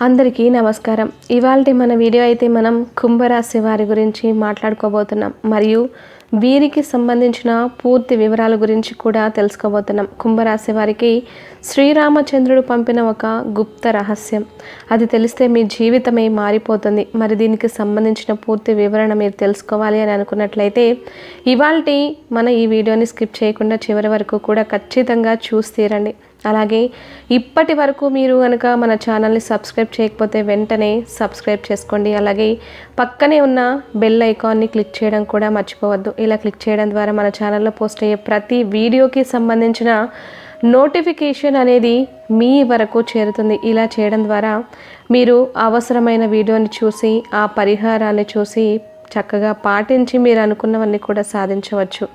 అందరికీ నమస్కారం. ఇవాళ మన వీడియో అయితే మనం కుంభరాశి వారి గురించి మాట్లాడుకోబోతున్నాం. మరియు వీరికి సంబంధించిన పూర్తి వివరాల గురించి కూడా తెలుసుకోబోతున్నాం. కుంభరాశి వారికి శ్రీరామచంద్రుడు పంపిన ఒక గుప్త రహస్యం. అది తెలిస్తే మీ జీవితమే మారిపోతుంది. మరి దీనికి సంబంధించిన పూర్తి వివరణ మీరు తెలుసుకోవాలి అని అనుకున్నట్లయితే ఇవాళ మన ఈ వీడియోని స్కిప్ చేయకుండా చివరి వరకు కూడా ఖచ్చితంగా చూసి తీరండి అలాగే ఇప్పటి వరకు మీరు కనుక మన ఛానల్ని సబ్స్క్రైబ్ చేయకపోతే వెంటనే సబ్స్క్రైబ్ చేసుకోండి. అలాగే పక్కనే ఉన్న బెల్ ఐకాన్ని క్లిక్ చేయడం కూడా మర్చిపోవద్దు. ఇలా క్లిక్ చేయడం ద్వారా మన ఛానల్లో పోస్ట్ అయ్యే ప్రతి వీడియోకి సంబంధించిన నోటిఫికేషన్ అనేది మీ వరకు చేరుతుంది. ఇలా చేయడం ద్వారా మీరు అవసరమైన వీడియోని చూసి ఆ పరిహారాన్ని చూసి చక్కగా పాటించి మీరు అనుకున్నవన్నీ కూడా సాధించవచ్చు.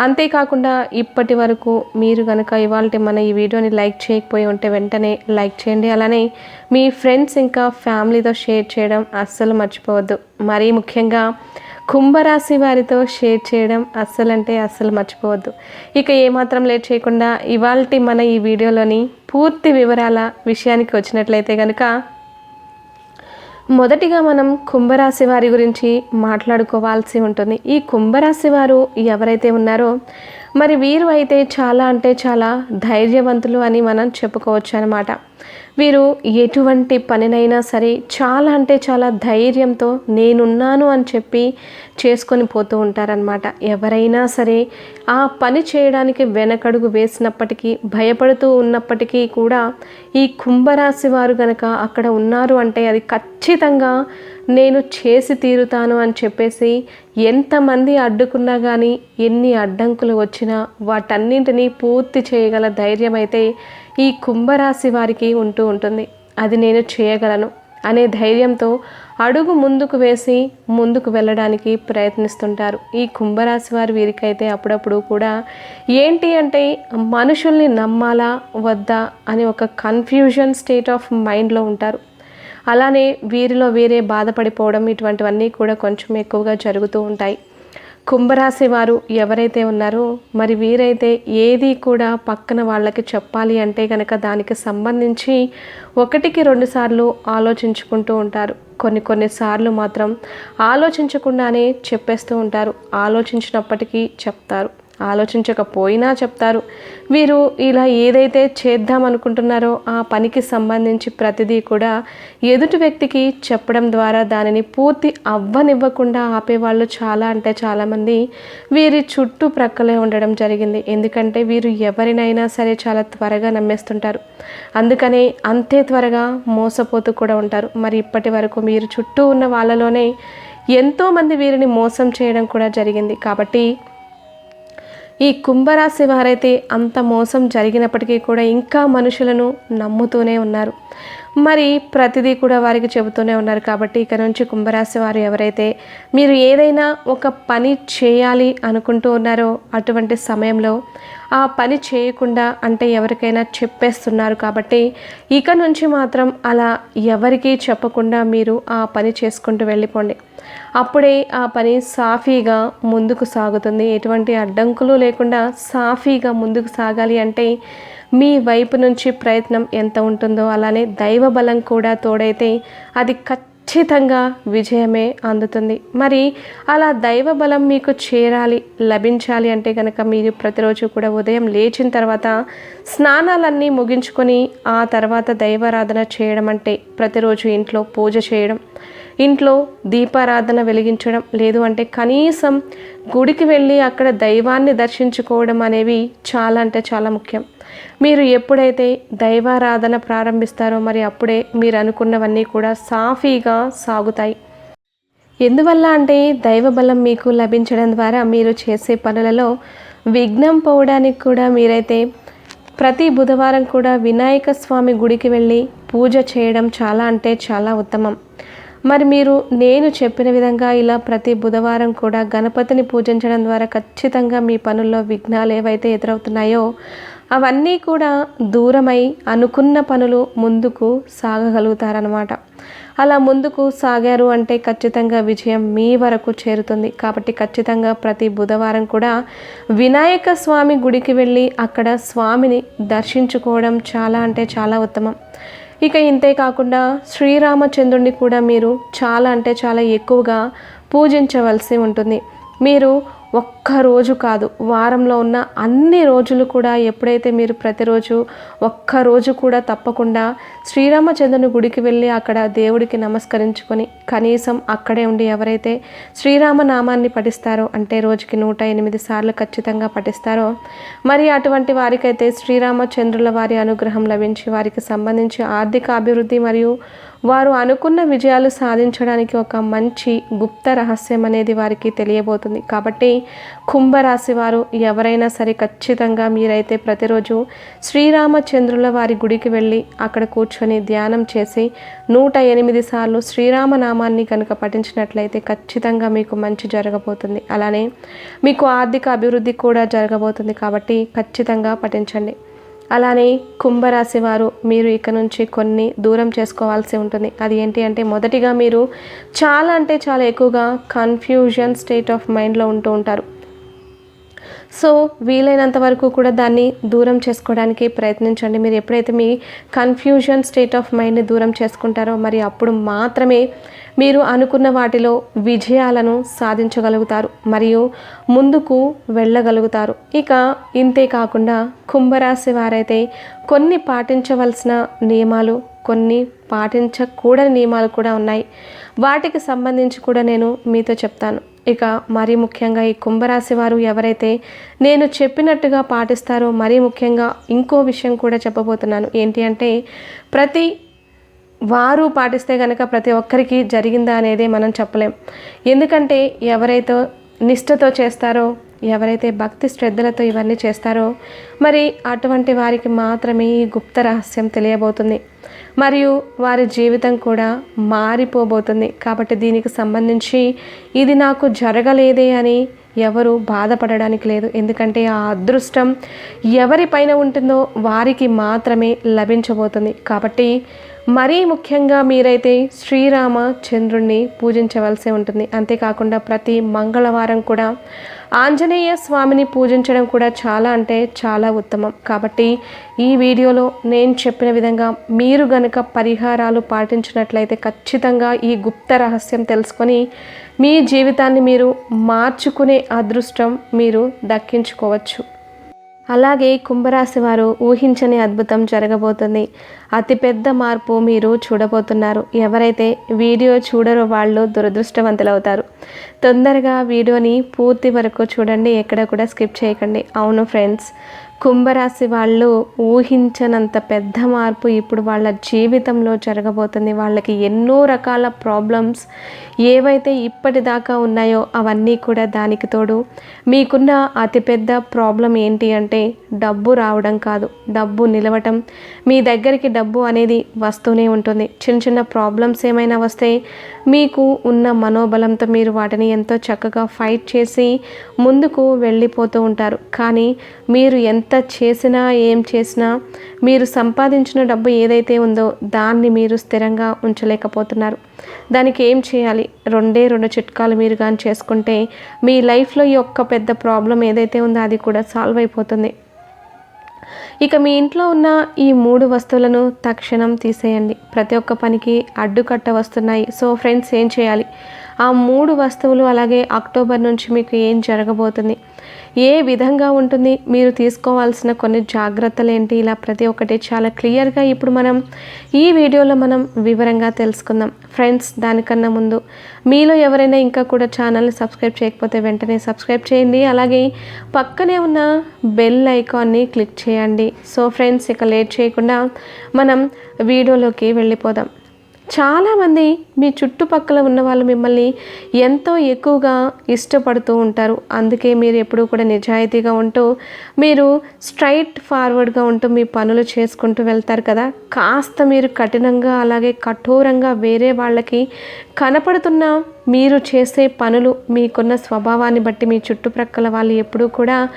అంతేకాకుండా ఇప్పటి వరకు మీరు కనుక ఇవాళ మన ఈ వీడియోని లైక్ చేయకపోయి ఉంటే వెంటనే లైక్ చేయండి. అలానే మీ ఫ్రెండ్స్ ఇంకా ఫ్యామిలీతో షేర్ చేయడం అస్సలు మర్చిపోవద్దు. మరీ ముఖ్యంగా కుంభరాశి వారితో షేర్ చేయడం అస్సలు అంటే అస్సలు మర్చిపోవద్దు. ఇక ఏమాత్రం లేట్ చేయకుండా ఇవాళ మన ఈ వీడియోలోని పూర్తి వివరాల విషయానికి వచ్చినట్లయితే కనుక మొదటిగా మనం కుంభరాశి వారి గురించి మాట్లాడుకోవాల్సి ఉంటుంది. ఈ కుంభరాశి వారు ఎవరైతే ఉన్నారో మరి వీరు అయితే చాలా అంటే చాలా ధైర్యవంతులు అని మనం చెప్పుకోవచ్చు అనమాట వీరు ఎటువంటి పనినైనా సరే చాలా అంటే చాలా ధైర్యంతో నేనున్నాను అని చెప్పి చేసుకొని పోతూ ఉంటారనమాట ఎవరైనా సరే ఆ పని చేయడానికి వెనకడుగు వేసినప్పటికీ భయపడుతూ ఉన్నప్పటికీ కూడా ఈ కుంభరాశి వారు గనక అక్కడ ఉన్నారు అంటే అది ఖచ్చితంగా నేను చేసి తీరుతాను అని చెప్పేసి ఎంతమంది అడ్డుకున్నా కానీ ఎన్ని అడ్డంకులు వచ్చినా వాటన్నింటినీ పూర్తి చేయగల ధైర్యం అయితే ఈ కుంభరాశి వారికి ఉంటూ ఉంటుంది. అది నేను చేయగలను అనే ధైర్యంతో అడుగు ముందుకు వేసి ముందుకు వెళ్ళడానికి ప్రయత్నిస్తుంటారు. ఈ కుంభరాశి వారి వీరికైతే అప్పుడప్పుడు కూడా ఏంటి అంటే మనుషుల్ని నమ్మాలా వద్దా అని ఒక కన్ఫ్యూజన్ స్టేట్ ఆఫ్ మైండ్లో ఉంటారు. అలానే వీరిలో వీరే బాధపడిపోవడం ఇటువంటివన్నీ కూడా కొంచెం ఎక్కువగా జరుగుతూ ఉంటాయి. కుంభరాశి వారు ఎవరైతే ఉన్నారో మరి వీరైతే ఏది కూడా పక్కన వాళ్ళకి చెప్పాలి అంటే కనుక దానికి సంబంధించి ఒకటికి రెండుసార్లు ఆలోచించుకుంటూ ఉంటారు. కొన్ని కొన్నిసార్లు మాత్రం ఆలోచించకుండానే చెప్పేస్తూ ఉంటారు. ఆలోచించినప్పటికీ చెప్తారు. ఆలోచించకపోయినా చెప్తారు. వీరు ఇలా ఏదైతే చేద్దాం అనుకుంటున్నారో ఆ పనికి సంబంధించి ప్రతిదీ కూడా ఎదుటి వ్యక్తికి చెప్పడం ద్వారా దానిని పూర్తి అవ్వనివ్వకుండా ఆపేవాళ్ళు చాలా అంటే చాలామంది వీరి చుట్టూ ప్రక్కలే ఉండడం జరిగింది. ఎందుకంటే వీరు ఎవరినైనా సరే చాలా త్వరగా నమ్మేస్తుంటారు. అందుకనే అంతే త్వరగా మోసపోతూ కూడా ఉంటారు. మరి ఇప్పటి వరకు మీరు చుట్టూ ఉన్న వాళ్ళలోనే ఎంతోమంది వీరిని మోసం చేయడం కూడా జరిగింది. కాబట్టి ఈ కుంభరాశి వారైతే అంత మోసం జరిగినప్పటికీ కూడా ఇంకా మనుషులను నమ్ముతూనే ఉన్నారు. మరి ప్రతిదీ కూడా వారికి చెబుతూనే ఉన్నారు కాబట్టి ఇక నుంచి కుంభరాశి వారు ఎవరైతే మీరు ఏదైనా ఒక పని చేయాలి అనుకుంటూ ఉన్నారో అటువంటి సమయంలో ఆ పని చేయకుండా అంటే ఎవరికైనా చెప్పేస్తున్నారు కాబట్టి ఇక నుంచి మాత్రం అలా ఎవరికీ చెప్పకుండా మీరు ఆ పని చేసుకుంటూ వెళ్ళిపోండి. అప్పుడే ఆ పని సాఫీగా ముందుకు సాగుతుంది. ఎటువంటి అడ్డంకులు లేకుండా సాఫీగా ముందుకు సాగాలి అంటే మీ వైపు నుంచి ప్రయత్నం ఎంత ఉంటుందో అలానే దైవ బలం కూడా తోడైతే అది ఖచ్చితంగా విజయమే అందుతుంది. మరి అలా దైవ బలం మీకు చేరాలి లభించాలి అంటే కనుక మీరు ప్రతిరోజు కూడా ఉదయం లేచిన తర్వాత స్నానాలన్నీ ముగించుకొని ఆ తర్వాత దైవారాధన చేయడం అంటే ప్రతిరోజు ఇంట్లో పూజ చేయడం ఇంట్లో దీపారాధన వెలిగించడం లేదు అంటే కనీసం గుడికి వెళ్ళి అక్కడ దైవాన్ని దర్శించుకోవడం అనేవి చాలా అంటే చాలా ముఖ్యం. మీరు ఎప్పుడైతే దైవారాధన ప్రారంభిస్తారో మరి అప్పుడే మీరు అనుకున్నవన్నీ కూడా సాఫీగా సాగుతాయి. ఎందువల్ల అంటే దైవబలం మీకు లభించడం ద్వారా మీరు చేసే పనులలో విఘ్నం పోవడానికి కూడా మీరైతే ప్రతి బుధవారం కూడా వినాయక స్వామి గుడికి వెళ్ళి పూజ చేయడం చాలా అంటే చాలా ఉత్తమం. మరి మీరు నేను చెప్పిన విధంగా ఇలా ప్రతి బుధవారం కూడా గణపతిని పూజించడం ద్వారా ఖచ్చితంగా మీ పనుల్లో విఘ్నాలు ఏవైతే ఎదురవుతున్నాయో అవన్నీ కూడా దూరమై అనుకున్న పనులు ముందుకు సాగగలుగుతారనమాట అలా ముందుకు సాగారు అంటే ఖచ్చితంగా విజయం మీ వరకు చేరుతుంది. కాబట్టి ఖచ్చితంగా ప్రతి బుధవారం కూడా వినాయక స్వామి గుడికి వెళ్ళి అక్కడ స్వామిని దర్శించుకోవడం చాలా అంటే చాలా ఉత్తమం. ఇక ఇంతే కాకుండా శ్రీరామచంద్రుడిని కూడా మీరు చాలా అంటే చాలా ఎక్కువగా పూజించవలసి ఉంటుంది. మీరు ఒక్క రోజు కాదు వారంలో ఉన్న అన్ని రోజులు కూడా ఎప్పుడైతే మీరు ప్రతిరోజు ఒక్క రోజు కూడా తప్పకుండా శ్రీరామచంద్రుని గుడికి వెళ్ళి అక్కడ దేవుడికి నమస్కరించుకొని కనీసం అక్కడే ఉండి ఎవరైతే శ్రీరామ నామాన్ని పఠిస్తారో అంటే రోజుకి నూట ఎనిమిది సార్లు ఖచ్చితంగా పఠిస్తారో మరి అటువంటి వారికైతే శ్రీరామచంద్రుల వారి అనుగ్రహం లభించి వారికి సంబంధించి ఆర్థిక అభివృద్ధి మరియు వారు అనుకున్న విజయాలు సాధించడానికి ఒక మంచి గుప్త రహస్యం అనేది వారికి తెలియబోతుంది. కాబట్టి కుంభరాశి వారు ఎవరైనా సరే ఖచ్చితంగా మీరైతే ప్రతిరోజు శ్రీరామచంద్రుల వారి గుడికి వెళ్ళి అక్కడ కూర్చొని ధ్యానం చేసి నూట ఎనిమిది సార్లు శ్రీరామనామాన్ని కనుక పఠించినట్లయితే ఖచ్చితంగా మీకు మంచి జరగబోతుంది. అలానే మీకు ఆర్థిక అభివృద్ధి కూడా జరగబోతుంది కాబట్టి ఖచ్చితంగా పఠించండి. అలానే కుంభరాశి వారు మీరు ఇక నుంచి కొన్ని దూరం చేసుకోవాల్సి ఉంటుంది. అది ఏంటి అంటే మొదటిగా మీరు చాలా అంటే చాలా ఎక్కువగా కన్ఫ్యూజన్ స్టేట్ ఆఫ్ మైండ్లో ఉంటూ ఉంటారు. సో వీలైనంత వరకు కూడా దాన్ని దూరం చేసుకోవడానికి ప్రయత్నించండి. మీరు ఎప్పుడైతే మీ కన్ఫ్యూజన్ స్టేట్ ఆఫ్ మైండ్ని దూరం చేసుకుంటారో మరి అప్పుడు మాత్రమే మీరు అనుకున్న వాటిలో విజయాలను సాధించగలుగుతారు మరియు ముందుకు వెళ్ళగలుగుతారు. ఇక ఇంతే కాకుండా కుంభరాశి వారైతే కొన్ని పాటించవలసిన నియమాలు కొన్ని పాటించకూడని నియమాలు కూడా ఉన్నాయి. వాటికి సంబంధించి కూడా నేను మీతో చెప్తాను. ఇక మరీ ముఖ్యంగా ఈ కుంభరాశి వారు ఎవరైతే నేను చెప్పినట్టుగా పాటిస్తారో మరీ ముఖ్యంగా ఇంకో విషయం కూడా చెప్పబోతున్నాను. ఏంటి అంటే ప్రతి వారు పాటిస్తే కనుక ప్రతి ఒక్కరికి జరిగిందా అనేది మనం చెప్పలేం. ఎందుకంటే ఎవరైతే నిష్ఠతో చేస్తారో ఎవరైతే భక్తి శ్రద్ధలతో ఇవన్నీ చేస్తారో మరి అటువంటి వారికి మాత్రమే ఈ గుప్త రహస్యం తెలియబోతుంది. మరియు వారి జీవితం కూడా మారిపోబోతుంది. కాబట్టి దీనికి సంబంధించి ఇది నాకు జరగలేదే అని ఎవరు బాధపడడానికి లేదు. ఎందుకంటే ఆ అదృష్టం ఎవరిపైన ఉంటుందో వారికి మాత్రమే లభించబోతుంది. కాబట్టి మరీ ముఖ్యంగా మీరైతే శ్రీరామ చంద్రుణ్ణి పూజించవలసి ఉంటుంది. అంతేకాకుండా ప్రతి మంగళవారం కూడా ఆంజనేయ స్వామిని పూజించడం కూడా చాలా అంటే చాలా ఉత్తమం. కాబట్టి ఈ వీడియోలో నేను చెప్పిన విధంగా మీరు గనక పరిహారాలు పాటించినట్లయితే ఖచ్చితంగా ఈ గుప్త రహస్యం తెలుసుకొని మీ జీవితాన్ని మీరు మార్చుకునే అదృష్టం మీరు దక్కించుకోవచ్చు. అలాగే కుంభరాశి వారు ఊహించని అద్భుతం జరగబోతుంది. అతిపెద్ద మార్పు మీరు చూడబోతున్నారు. ఎవరైతే వీడియో చూడరో వాళ్ళు దురదృష్టవంతులవుతారు. తొందరగా వీడియోని పూర్తి వరకు చూడండి ఎక్కడ కూడా స్కిప్ చేయకండి. అవును ఫ్రెండ్స్ కుంభరాశి వాళ్ళు ఊహించనంత పెద్ద మార్పు ఇప్పుడు వాళ్ళ జీవితంలో జరగబోతుంది. వాళ్ళకి ఎన్నో రకాల ప్రాబ్లమ్స్ ఏవైతే ఇప్పటిదాకా ఉన్నాయో అవన్నీ కూడా దానికి తోడు మీకున్న అతిపెద్ద ప్రాబ్లం ఏంటి అంటే డబ్బు రావడం కాదు. డబ్బు నిలవటం. మీ దగ్గరికి డబ్బు అనేది వస్తూనే ఉంటుంది. చిన్న చిన్న ప్రాబ్లమ్స్ ఏమైనా వస్తే మీకు ఉన్న మనోబలంతో మీరు వాటిని ఎంతో చక్కగా ఫైట్ చేసి ముందుకు వెళ్ళిపోతూ ఉంటారు. కానీ మీరు ఎంత చేసినా ఏం చేసినా మీరు సంపాదించిన డబ్బు ఏదైతే ఉందో దాన్ని మీరు స్థిరంగా ఉంచలేకపోతున్నారు. దానికి ఏం చేయాలి? రెండే రెండు చిట్కాలు మీరు కానీ చేసుకుంటే మీ లైఫ్లో ఈ ఒక్క పెద్ద ప్రాబ్లం ఏదైతే ఉందో అది కూడా సాల్వ్ అయిపోతుంది. ఇక మీ ఇంట్లో ఉన్న ఈ మూడు వస్తువులను తక్షణం తీసేయండి. ప్రతి ఒక్క పనికి అడ్డుకట్ట వస్తున్నాయి. సో ఫ్రెండ్స్ ఏం చేయాలి? ఆ మూడు వస్తువులు అలాగే అక్టోబర్ నుంచి మీకు ఏం జరగబోతుంది? ఏ విధంగా ఉంటుంది? మీరు తీసుకోవాల్సిన కొన్ని జాగ్రత్తలు ఏంటి ఇలా ప్రతి ఒక్కటి చాలా క్లియర్గా ఇప్పుడు మనం ఈ వీడియోలో మనం వివరంగా తెలుసుకుందాం. ఫ్రెండ్స్ దానికన్నా ముందు మీలో ఎవరైనా ఇంకా కూడా ఛానల్ని సబ్స్క్రైబ్ చేయకపోతే వెంటనే సబ్స్క్రైబ్ చేయండి. అలాగే పక్కనే ఉన్న బెల్ ఐకాన్ని క్లిక్ చేయండి. సో ఫ్రెండ్స్ ఇక లేట్ చేయకుండా మనం వీడియోలోకి వెళ్ళిపోదాం. చాలామంది మీ చుట్టుపక్కల ఉన్న వాళ్ళు మిమ్మల్ని ఎంతో ఎక్కువగా ఇష్టపడుతూ ఉంటారు. అందుకే మీరు ఎప్పుడూ కూడా నిజాయితీగా ఉంటూ మీరు స్ట్రైట్ ఫార్వర్డ్గా ఉంటూ మీ పనులు చేసుకుంటూ వెళ్తారు కదా. కాస్త మీరు కఠినంగా అలాగే కఠోరంగా వేరే వాళ్ళకి కనపడుతున్న మీరు చేసే పనులు మీకున్న స్వభావాన్ని బట్టి మీ చుట్టుప్రక్కల వాళ్ళు ఎప్పుడూ కూడా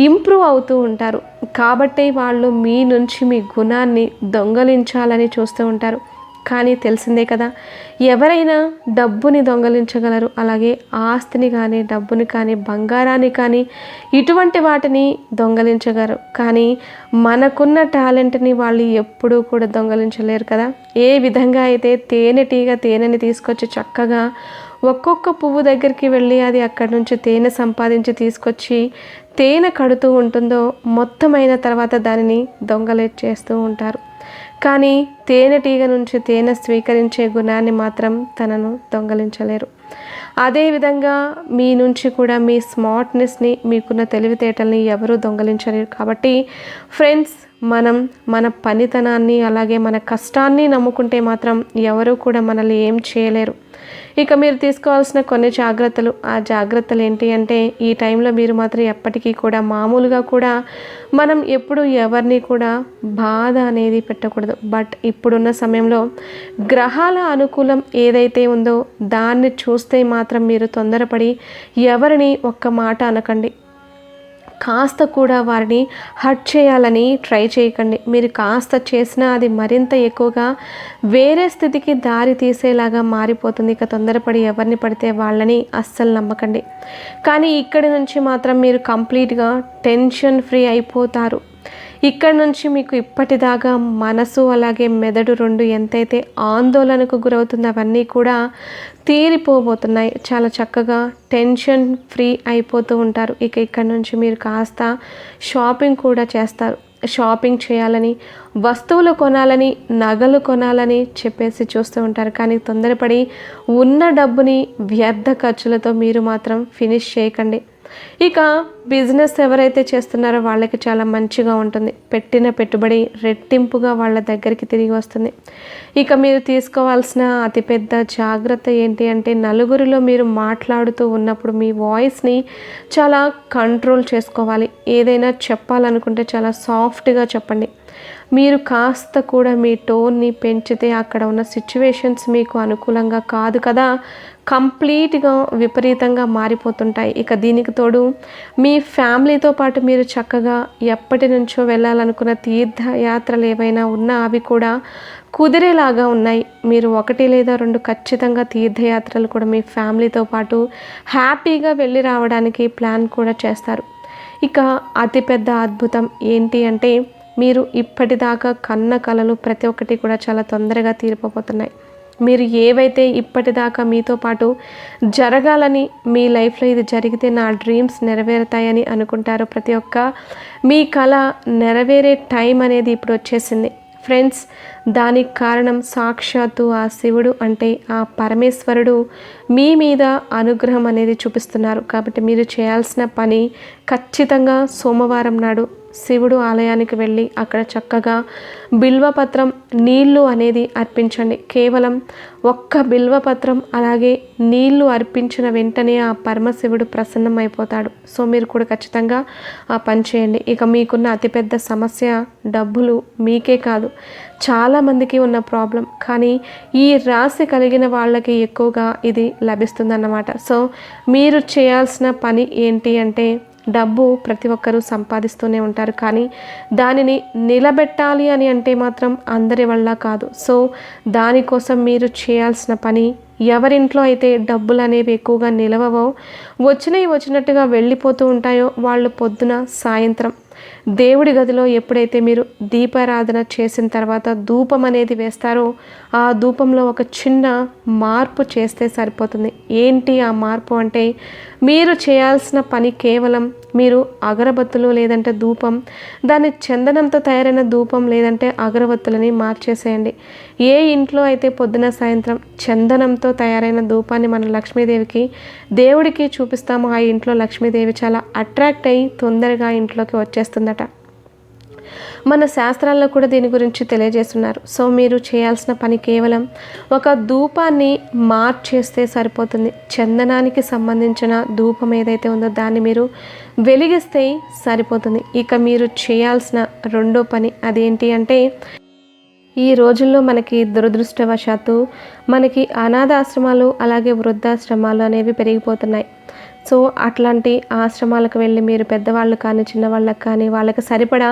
ఇంప్రూవ్ అవుతూ ఉంటారు. కాబట్టి వాళ్ళు మీ నుంచి మీ గుణాన్ని దొంగలించాలని చూస్తూ ఉంటారు. కానీ తెలిసిందే కదా. ఎవరైనా డబ్బుని దొంగలించగలరు. అలాగే ఆస్తిని కానీ డబ్బుని కానీ బంగారాన్ని కానీ ఇటువంటి వాటిని దొంగలించగలరు. కానీ మనకున్న టాలెంట్ని వాళ్ళు ఎప్పుడూ కూడా దొంగలించలేరు కదా. ఏ విధంగా అయితే తేనెటీగ తేనెని తీసుకొచ్చి చక్కగా ఒక్కొక్క పువ్వు దగ్గరికి వెళ్ళి అది అక్కడి నుంచి తేనె సంపాదించి తీసుకొచ్చి తేనె కడుతూ ఉంటుందో మొత్తం అయిన తర్వాత దానిని దొంగలే చేస్తూ ఉంటారు. కానీ తేనెటీగ నుంచి తేనె స్వీకరించే గుణాన్ని మాత్రం తనను దొంగలించలేరు. అదేవిధంగా మీ నుంచి కూడా మీ స్మార్ట్నెస్ని మీకున్న తెలివితేటల్ని ఎవరూ దొంగలించలేరు. కాబట్టి ఫ్రెండ్స్ మనం మన పనితనాన్ని అలాగే మన కష్టాన్ని నమ్ముకుంటే మాత్రం ఎవరు కూడా మనల్ని ఏం చేయలేరు. ఇక మీరు తీసుకోవాల్సిన కొన్ని జాగ్రత్తలు. ఆ జాగ్రత్తలు ఏంటి అంటే ఈ టైంలో మీరు మాత్రం ఎప్పటికీ కూడా మామూలుగా కూడా మనం ఎప్పుడు ఎవరిని కూడా బాధ అనేది పెట్టకూడదు. బట్ ఇప్పుడున్న సమయంలో గ్రహాల అనుకూలం ఏదైతే ఉందో దాన్ని చూస్తే మాత్రం మీరు తొందరపడి ఎవరిని ఒక్క మాట అనకండి. కాస్త కూడా వారిని హర్ట్ చేయాలని ట్రై చేయకండి. మీరు కాస్త చేసినా అది మరింత ఎక్కువగా వేరే స్థితికి దారి తీసేలాగా మారిపోతుంది. ఇక తొందరపడి ఎవరిని పడితే వాళ్ళని అస్సలు నమ్మకండి. కానీ ఇక్కడి నుంచి మాత్రం మీరు కంప్లీట్గా టెన్షన్ ఫ్రీ అయిపోతారు. ఇక్కడ నుంచి మీకు ఇప్పటిదాకా మనసు అలాగే మెదడు రెండు ఎంతైతే ఆందోళనకు గురవుతుందో అవన్నీ కూడా తీరిపోబోతున్నాయి. చాలా చక్కగా టెన్షన్ ఫ్రీ అయిపోతూ ఉంటారు. ఇక ఇక్కడ నుంచి మీరు కాస్త షాపింగ్ కూడా చేస్తారు. షాపింగ్ చేయాలని వస్తువులు కొనాలని నగలు కొనాలని చెప్పేసి చూస్తూ ఉంటారు. కానీ తొందరపడి ఉన్న డబ్బుని వ్యర్థ ఖర్చులతో మీరు మాత్రం ఫినిష్ చేయకండి. ఇక బిజినెస్ ఎవరైతే చేస్తున్నారో వాళ్ళకి చాలా మంచిగా ఉంటుంది. పెట్టిన పెట్టుబడి రెట్టింపుగా వాళ్ళ దగ్గరికి తిరిగి వస్తుంది. ఇక మీరు తీసుకోవాల్సిన అతిపెద్ద జాగ్రత్త ఏంటి అంటే నలుగురిలో మీరు మాట్లాడుతూ ఉన్నప్పుడు మీ వాయిస్ని చాలా కంట్రోల్ చేసుకోవాలి. ఏదైనా చెప్పాలనుకుంటే చాలా సాఫ్ట్గా చెప్పండి. మీరు కాస్త కూడా మీ టోన్ని పెంచితే అక్కడ ఉన్న సిచ్యువేషన్స్ మీకు అనుకూలంగా కాదు కదా. కంప్లీట్గా విపరీతంగా మారిపోతుంటాయి. ఇక దీనికి తోడు మీ ఫ్యామిలీతో పాటు మీరు చక్కగా ఎప్పటి నుంచో వెళ్ళాలనుకున్న తీర్థయాత్రలు ఏవైనా ఉన్నా అవి కూడా కుదిరేలాగా ఉన్నాయి. మీరు ఒకటి లేదా రెండు ఖచ్చితంగా తీర్థయాత్రలు కూడా మీ ఫ్యామిలీతో పాటు హ్యాపీగా వెళ్ళి రావడానికి ప్లాన్ కూడా చేస్తారు. ఇక అతిపెద్ద అద్భుతం ఏంటి అంటే మీరు ఇప్పటిదాకా కన్న కలలు ప్రతి ఒక్కటి కూడా చాలా తొందరగా తీరిపోతున్నాయి మీరు ఏవైతే ఇప్పటిదాకా మీతో పాటు జరగాలని మీ లైఫ్లో ఇది జరిగితే నా డ్రీమ్స్ నెరవేరుతాయని అనుకుంటారో ప్రతి ఒక్క మీ కళ నెరవేరే టైం అనేది ఇప్పుడు వచ్చేసింది. ఫ్రెండ్స్ దానికి కారణం సాక్షాత్తు ఆ శివుడు అంటే ఆ పరమేశ్వరుడు మీ మీద అనుగ్రహం అనేది చూపిస్తున్నారు. కాబట్టి మీరు చేయాల్సిన పని ఖచ్చితంగా సోమవారం నాడు శివుడు ఆలయానికి వెళ్ళి అక్కడ చక్కగా బిల్వపత్రం నీళ్ళు అనేది అర్పించండి. కేవలం ఒక్క బిల్వపత్రం అలాగే నీళ్ళు అర్పించిన వెంటనే ఆ పరమశివుడు ప్రసన్నం అయిపోతాడు సో మీరు కూడా ఖచ్చితంగా ఆ పని చేయండి. ఇక మీకున్న అతిపెద్ద సమస్య డబ్బులు మీకే కాదు చాలామందికి ఉన్న ప్రాబ్లం. కానీ ఈ రాశి కలిగిన వాళ్ళకి ఎక్కువగా ఇది లభిస్తుందన్నమాట. సో మీరు చేయాల్సిన పని ఏంటి అంటే డబ్బు ప్రతి ఒక్కరూ సంపాదిస్తూనే ఉంటారు. కానీ దానిని నిలబెట్టాలి అని అంటే మాత్రం అందరి వల్ల కాదు. సో దానికోసం మీరు చేయాల్సిన పని ఎవరింట్లో అయితే డబ్బులు అనేవి ఎక్కువగా నిలవవో వచ్చినవి వచ్చినట్టుగా వెళ్ళిపోతూ ఉంటాయో వాళ్ళు పొద్దున సాయంత్రం దేవుడి గదిలో ఎప్పుడైతే మీరు దీపారాధన చేసిన తర్వాత ధూపం అనేది వేస్తారో ఆ ధూపంలో ఒక చిన్న మార్పు చేస్తే సరిపోతుంది. ఏంటి ఆ మార్పు అంటే మీరు చేయాల్సిన పని కేవలం మీరు అగరబత్తులు లేదంటే ధూపం దాని చందనంతో తయారైన ధూపం లేదంటే అగరబత్తులని మార్చేసేయండి. ఏ ఇంట్లో అయితే పొద్దున సాయంత్రం చందనంతో తయారైన ధూపాన్ని మన లక్ష్మీదేవికి దేవుడికి చూపిస్తామో ఆ ఇంట్లో లక్ష్మీదేవి చాలా అట్రాక్ట్ అయ్యి తొందరగా ఇంట్లోకి వచ్చేస్తుందట. మన శాస్త్రాల్లో కూడా దీని గురించి తెలియజేస్తున్నారు. సో మీరు చేయాల్సిన పని కేవలం ఒక ధూపాన్ని మార్చేస్తే సరిపోతుంది. చందనానికి సంబంధించిన ధూపం ఏదైతే ఉందో దాన్ని మీరు వెలిగిస్తే సరిపోతుంది. ఇక మీరు చేయాల్సిన రెండో పని అదేంటి అంటే ఈ రోజుల్లో మనకి దురదృష్టవశాత్తు మనకి అనాథాశ్రమాలు అలాగే వృద్ధాశ్రమాలు అనేవి పెరిగిపోతున్నాయి. సో అట్లాంటి ఆశ్రమాలకు వెళ్ళి మీరు పెద్దవాళ్ళు కానీ చిన్నవాళ్ళకి కానీ వాళ్ళకి సరిపడా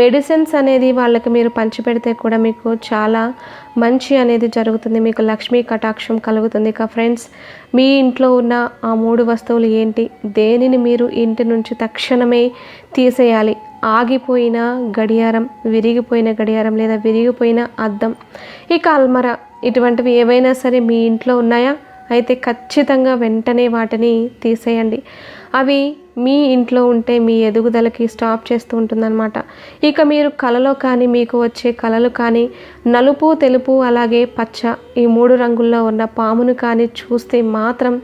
మెడిసిన్స్ అనేది వాళ్ళకి మీరు పంచిపెడితే కూడా మీకు చాలా మంచి అనేది జరుగుతుంది. మీకు లక్ష్మీ కటాక్షం కలుగుతుంది. ఇక ఫ్రెండ్స్ మీ ఇంట్లో ఉన్న ఆ మూడు వస్తువులు ఏంటి? దేనిని మీరు ఇంటి నుంచి తక్షణమే తీసేయాలి? ఆగిపోయిన గడియారం విరిగిపోయిన గడియారం లేదా విరిగిపోయిన అద్దం ఇక అల్మర ఇటువంటివి ఏవైనా సరే మీ ఇంట్లో ఉన్నాయా? అయితే ఖచ్చితంగా వెంటనే వాటిని తీసేయండి. అవి మీ ఇంట్లో ఉంటే మీ ఎదుగుదలకి స్టాప్ చేస్తూ ఉంటుందన్నమాట. ఇక మీరు కలలో కానీ మీకు వచ్చే కళలు కానీ నలుపు తెలుపు అలాగే పచ్చ ఈ మూడు రంగుల్లో ఉన్న పామును కానీ చూస్తే మాత్రం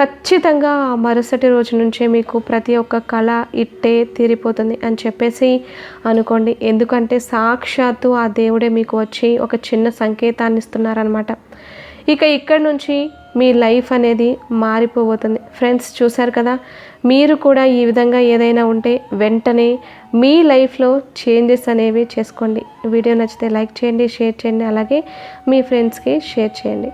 ఖచ్చితంగా ఆ మరుసటి రోజు నుంచే మీకు ప్రతి ఒక్క కళ ఇట్టే తీరిపోతుంది అని చెప్పేసి అనుకోండి. ఎందుకంటే సాక్షాత్తు ఆ దేవుడే మీకు వచ్చి ఒక చిన్న సంకేతాన్ని ఇస్తున్నారనమాట ఇక ఇక్కడ నుంచి మీ లైఫ్ అనేది మారిపోబోతుంది. ఫ్రెండ్స్ చూశారు కదా? మీరు కూడా ఈ విధంగా ఏదైనా ఉంటే వెంటనే మీ లైఫ్లో చేంజెస్ అనేవి చేసుకోండి. వీడియో నచ్చితే లైక్ చేయండి షేర్ చేయండి అలాగే మీ ఫ్రెండ్స్కి షేర్ చేయండి.